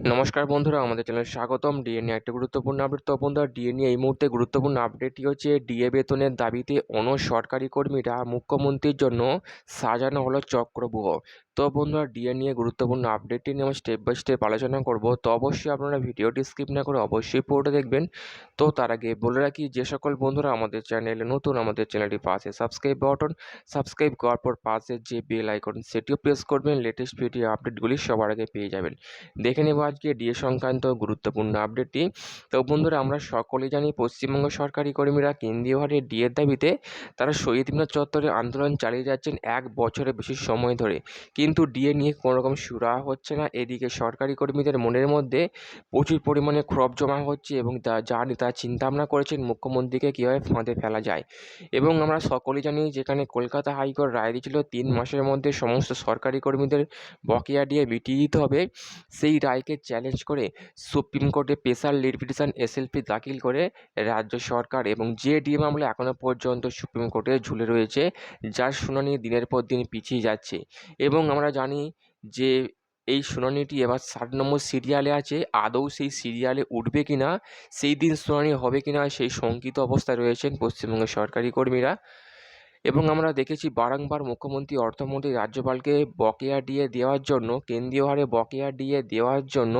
নমস্কার বন্ধুরা, আমাদের চ্যানেলে স্বাগতম। ডিএনএ একটা গুরুত্বপূর্ণ আপডেট। তো বন্ধুরা ডিএ নিয়ে এই মুহূর্তে গুরুত্বপূর্ণ আপডেটটি হচ্ছে ডিএ বেতনের দাবিতে অন সরকারি কর্মীরা মুখ্যমন্ত্রীর জন্য সাজানো হলো চক্রব্যূহ তো বন্ধুরা ডিএ নিয়ে গুরুত্বপূর্ণ আপডেটটি নিয়ে আমরা স্টেপ বাই স্টেপ আলোচনা করব। তো অবশ্যই আপনারা ভিডিওটি স্কিপ না করে অবশ্যই পুরোটা দেখবেন। তো তার আগে বলে রাখি, যে সকল বন্ধুরা আমাদের চ্যানেলে নতুন, আমাদের চ্যানেলটি পাশে সাবস্ক্রাইব বাটন সাবস্ক্রাইব করার পর পাশে যে বেল আইকন সেটিও প্রেস করবেন। লেটেস্ট ভিডিও আপডেটগুলি সবার আগে পেয়ে যাবেন। দেখে নেব আজকে ডিএ সংক্রান্ত গুরুত্বপূর্ণ আপডেটটি তো বন্ধুরা আমরা সকলে জানি, পশ্চিমবঙ্গ সরকারি কর্মীরা কেন্দ্রীয় হারে ডিএর দাবিতে তারা শহীদ মিনার চত্বরে আন্দোলন চালিয়ে যাচ্ছেন এক বছরের বেশি সময় ধরে। কিন্তু ডিএ নিয়ে কোনো রকম সুরা হচ্ছে না। এদিকে সরকারি কর্মীদের মনের মধ্যে প্রচুর পরিমাণে ক্ষোভ জমা হচ্ছে এবং তা যা তারা চিন্তাভাবনা করেছেন মুখ্যমন্ত্রীকে কীভাবে ফাঁদে ফেলা যায়। এবং আমরা সকলেই জানি যেখানে কলকাতা হাইকোর্ট রায় দিয়েছিল, তিন মাসের মধ্যে সমস্ত সরকারি কর্মীদের বকেয়া ডিএ মিটিয়ে দিতে হবে। সেই রায়কে চ্যালেঞ্জ করে সুপ্রিম কোর্টে স্পেশাল লিড এসএলপি দাখিল করে রাজ্য সরকার এবং যে ডিএ মামলা এখনও পর্যন্ত সুপ্রিম কোর্টে ঝুলে রয়েছে, যার শুনানি দিনের পর দিন পিছিয়ে যাচ্ছে। এবং আমরা জানি যে এই শুনানিটি এবার ষাট নম্বর সিরিয়ালে আছে। আদৌ সেই সিরিয়ালে উঠবে কি না সেই দিন শুনানি হবে কি না সেই শঙ্কিত অবস্থায় রয়েছেন পশ্চিমবঙ্গের সরকারি কর্মীরা। এবং আমরা দেখেছি বারংবার মুখ্যমন্ত্রী, অর্থমন্ত্রী, রাজ্যপালকে বকেয়া ডিএ দেওয়ার জন্য, কেন্দ্রীয় হারে বকেয়া ডিএ দেওয়ার জন্য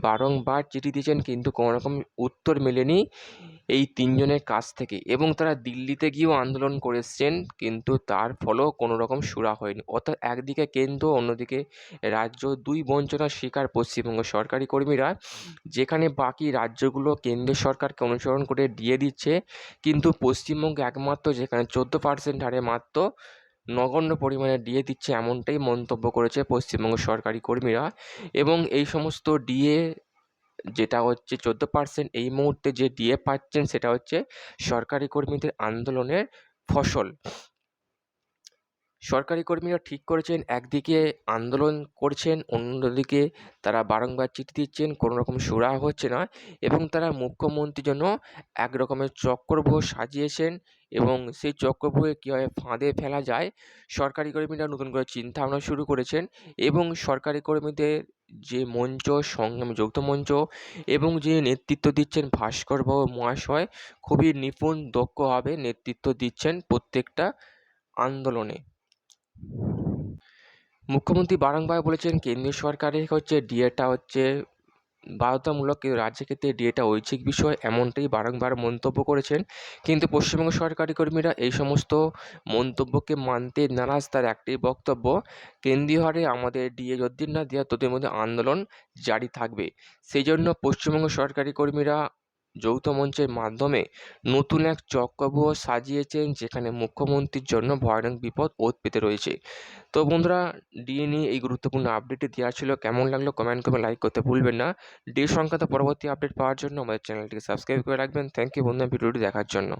বারংবার চিঠি দিয়েছেন। কিন্তু কোনো রকম উত্তর মেলেনি। এই তিনজনের কাছ থেকে। এবং তারা দিল্লিতে গিয়েও আন্দোলন করে কিন্তু তার ফলেও কোনো রকম সুরা হয়নি। অর্থাৎ একদিকে কেন্দ্র, অন্যদিকে রাজ্য। দুই বঞ্চনার শিকার পশ্চিমবঙ্গ সরকারি কর্মীরা, যেখানে বাকি রাজ্যগুলো কেন্দ্রীয় সরকারকে অনুসরণ করে দিয়ে দিচ্ছে, কিন্তু পশ্চিমবঙ্গ একমাত্র যেখানে চোদ্দ পার্সেন্ট হারে মাত্র নগণ্য পরিমাণে ডিএ দিচ্ছে এমনটাই মন্তব্য করেছে পশ্চিমবঙ্গ সরকারি কর্মীরা। এবং এই সমস্ত ডিএ যেটা হচ্ছে চোদ্দ পার্সেন্ট এই মুহূর্তে যে ডিএ পাচ্ছেন সেটা হচ্ছে সরকারি কর্মীদের আন্দোলনের ফসল। সরকারি কর্মীরা ঠিক করেছেন, একদিকে আন্দোলন করছেন, অন্যদিকে তারা বারংবার চিঠি দিচ্ছেন কোনো রকম সুরা হচ্ছে না এবং তারা মুখ্যমন্ত্রীর জন্য এক রকমের চক্রব্যূহ সাজিয়েছেন এবং সেই চক্রব্যূহে কীভাবে ফাঁদে ফেলা যায়, সরকারি কর্মীরা নতুন করে চিন্তা ভাবনা শুরু করেছেন এবং সরকারি কর্মীদের যে মঞ্চ, সংগ্রাম যৌথ মঞ্চ এবং যে নেতৃত্ব দিচ্ছেন ভাস্করবাবু মহাশয়, খুবই নিপুণ দক্ষভাবে নেতৃত্ব দিচ্ছেন প্রত্যেকটা আন্দোলনে। মুখ্যমন্ত্রী বারংবার বলেছেন কেন্দ্রীয় সরকারের হচ্ছে ডিএটা হচ্ছে বাধ্যতামূলক রাজ্যের ক্ষেত্রে ডিএটা ঐচ্ছিক বিষয় এমনটাই বারংবার মন্তব্য করেছেন। কিন্তু পশ্চিমবঙ্গ সরকারি কর্মীরা এই সমস্ত মন্তব্যকে মানতে নারাজ তার একটি বক্তব্য, কেন্দ্রীয় হারে আমাদের ডিএ যতদিন না দেওয়া ততদিন মধ্যে আন্দোলন জারি থাকবে। সেই জন্য পশ্চিমবঙ্গ সরকারি কর্মীরা যৌথ মঞ্চের মাধ্যমে নতুন এক চক্রব্যূহ সাজিয়েছেন যেখানে মুখ্যমন্ত্রীর জন্য ভয়ানক বিপদ ওত পেতে রয়েছে। তো বন্ধুরা ডিএ নিয়ে এই গুরুত্বপূর্ণ আপডেটটি দেওয়া ছিল। কেমন লাগল কমেন্ট করে লাইক করতে ভুলবেন না। ডি সংক্রান্ত পরবর্তী আপডেট পাওয়ার জন্য আমাদের চ্যানেলটিকে সাবস্ক্রাইব করে রাখবেন। থ্যাংক ইউ বন্ধু ভিডিওটি দেখার জন্য।